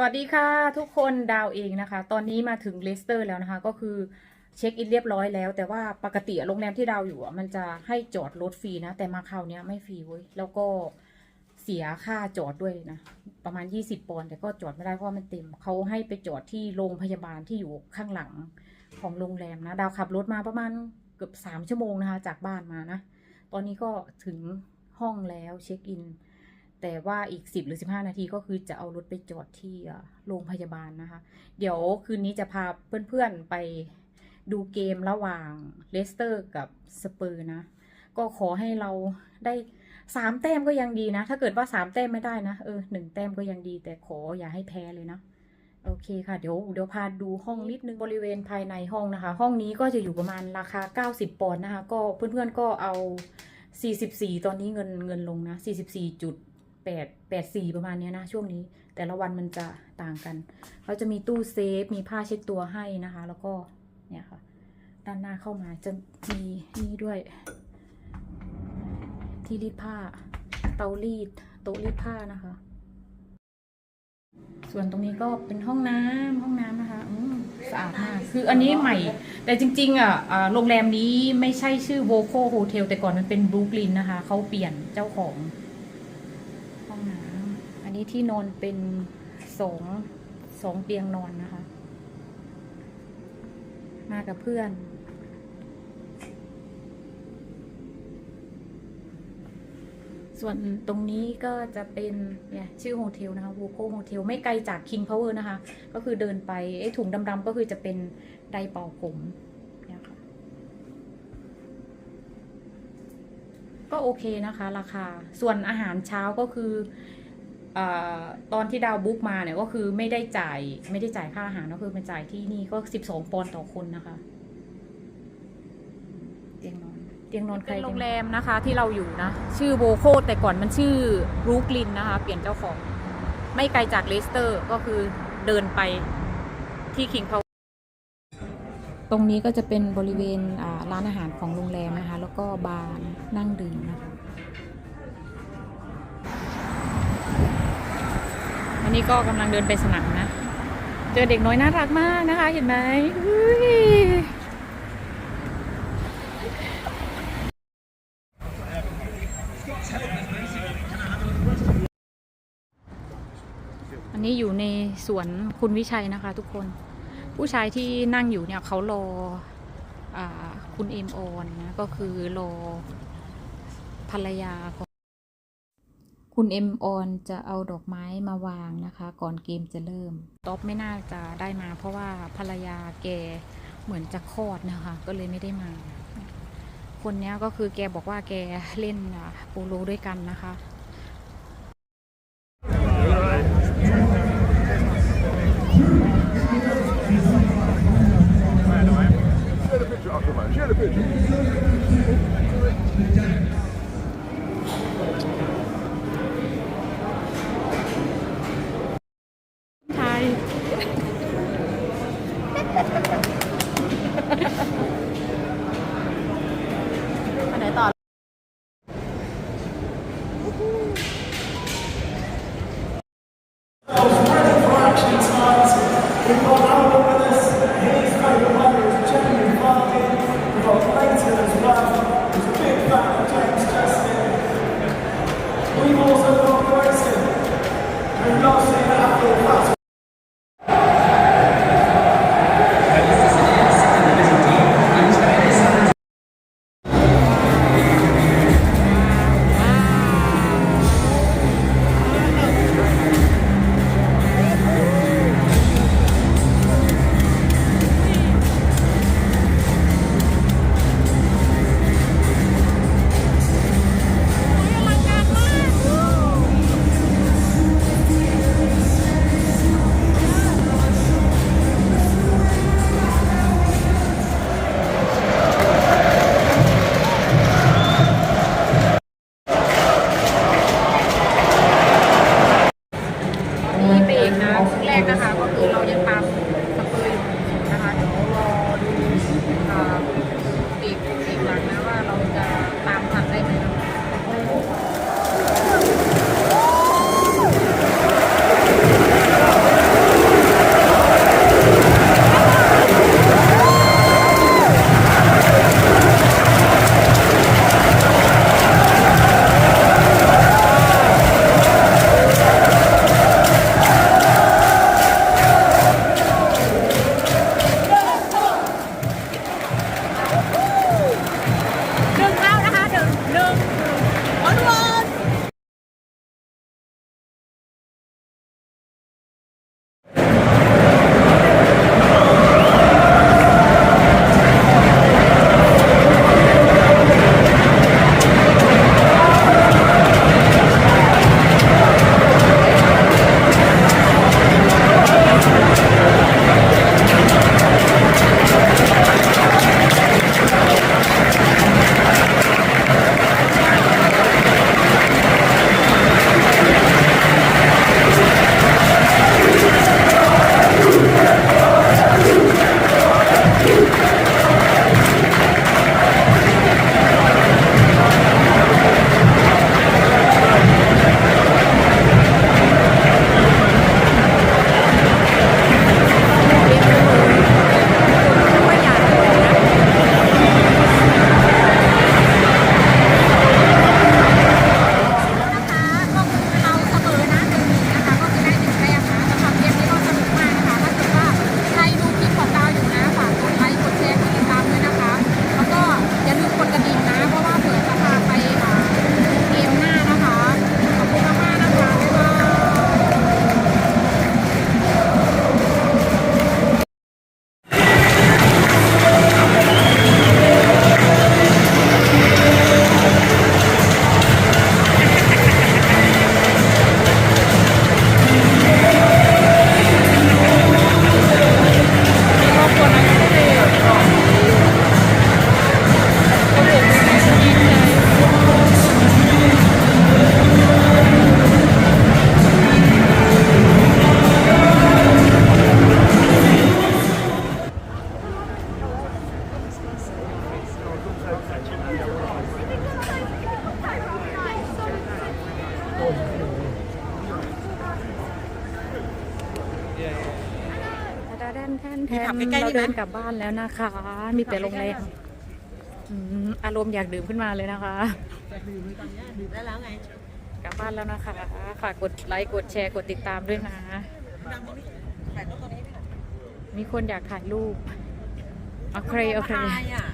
สวัสดีค่ะทุกคนดาวเองนะคะ ตอนนี้มาถึงเลสเตอร์แล้วนะคะ ก็คือเช็คอินเรียบร้อยแล้ว แต่ว่าปกติโรงแรมที่ดาวอยู่มันจะให้จอดรถฟรีนะ แต่มาคราวนี้ไม่ฟรีเว้ยแล้วก็เสียค่าจอดด้วยนะ ประมาณ 20 ปอนด์แต่ก็จอดไม่ได้เพราะมันเต็มเขาให้ไปจอดที่โรงพยาบาลที่อยู่ข้างหลังของโรงแรมนะ ดาวขับรถมาประมาณเกือบสามชั่วโมงนะคะ จากบ้านมานะ ตอนนี้ก็ถึงห้องแล้วเช็คอิน แต่ว่าอีก 10 หรือ 15 นาทีก็คือจะเอารถไปจอดที่โรงพยาบาลนะคะ เดี๋ยวคืนนี้จะพาเพื่อนๆไปดูเกมระหว่างเลสเตอร์กับสเปอร์นะ ก็ขอให้เราได้สามแต้มก็ยังดีนะ ถ้าเกิดว่าสามแต้มไม่ได้นะ เออหนึ่งแต้มก็ยังดี แต่ขออย่าให้แพ้เลยนะ โอเคค่ะ เดี๋ยวเดี๋ยวพาดูห้องนิดนึงบริเวณภายในห้องนะคะ ห้องนี้ก็จะอยู่ประมาณราคา 90 ปอนด์นะคะ ก็เพื่อนๆก็เอา 44 ตอนนี้เงินเงินลงนะ 44จุด8 84ประมาณเนี้ยนะ ช่วงนี้ แต่ละวันมันจะต่างกันเขาจะมีตู้เซฟ มีผ้าเช็ดตัวให้นะคะ แล้วก็เนี่ยค่ะ ด้านหน้าเข้ามาจะมีนี่ด้วย ที่รีดผ้า เตารีดโต๊ะรีดผ้านะคะ ส่วนตรงนี้ก็เป็นห้องน้ำห้องน้ำนะคะอืมสะอาดมาก คืออันนี้ใหม่ แต่จริง ๆ อะอ่าโรงแรมนี้ไม่ใช่ชื่อโวโคโฮเทลแต่ก่อนมันเป็นบรูคลินนะคะ เขาเปลี่ยนเจ้าของ นี้ที่นอนเป็นสองสองเตียงนอนนะคะ มากับเพื่อน ส่วนตรงนี้ก็จะเป็นเนี่ยชื่อโฮเทลนะคะวูโคโฮเทลไม่ไกลจาก King Power นะคะ ก็คือเดินไปไอ้ถุงดำๆก็คือจะเป็นไดเป่าผมเนี่ยค่ะก็โอเคนะคะ ราคา ส่วนอาหารเช้าก็คือ ตอนที่ดาวบุ๊กมาเนี่ยก็คือไม่ได้จ่ายไม่ได้จ่ายค่าอาหารก็คือมาจ่ายที่นี่ก็สิบสองปอนด์ต่อคนนะคะ เตียงนอนเตียงนอนใครเป็นโรงแรมนะคะ ที่เราอยู่นะ ชื่อโบโคแต่ก่อนมันชื่อบรูคลินนะคะ เปลี่ยนเจ้าของ ไม่ไกลจากเลสเตอร์ก็คือเดินไปที่คิงพาวตรงนี้ก็จะเป็นบริเวณอ่าร้านอาหารของโรงแรมนะคะ แล้วก็บาร์นั่งดื่มนะคะ นนี้ก็กำลังเดินไปสนามนะ เจอเด็กน้อยน่ารักมากนะคะ เห็นไหมอันนี้อยู่ในสวนคุณวิชัยนะคะทุกคน ผู้ชายที่นั่งอยู่เนี่ยเขารออคุณเอ็มออนนะ ก็คือรอภรรยาของ คุณเอ็มออนจะเอาดอกไม้มาวางนะคะ ก่อนเกมจะเริ่มต๊อบไม่น่าจะได้มา เพราะว่าภรรยาแกเหมือนจะคลอดนะคะ ก็เลยไม่ได้มา คนเนี้ยก็คือแกบอกว่าแกเล่นโปโลด้วยกันนะคะ นี่เทนแทนแทนมีผับใกล้ๆนี่เราไหม เดินกลับบ้านแล้วนะคะ มีแต่โรงแรมอืมอารมณ์อยากดื่มขึ้นมาเลยนะคะ ดื่มตอนนี้ดื่มได้แล้วไงกลับบ้านแล้วนะคะ ฝากกดไลค์กดแชร์กดติดตามด้วยนะดังนี้ถ่ายรูปตัวนี้ไม่หน่อยมีคนอยากถ่ายรูปโอเคโอเคถ่ายอะ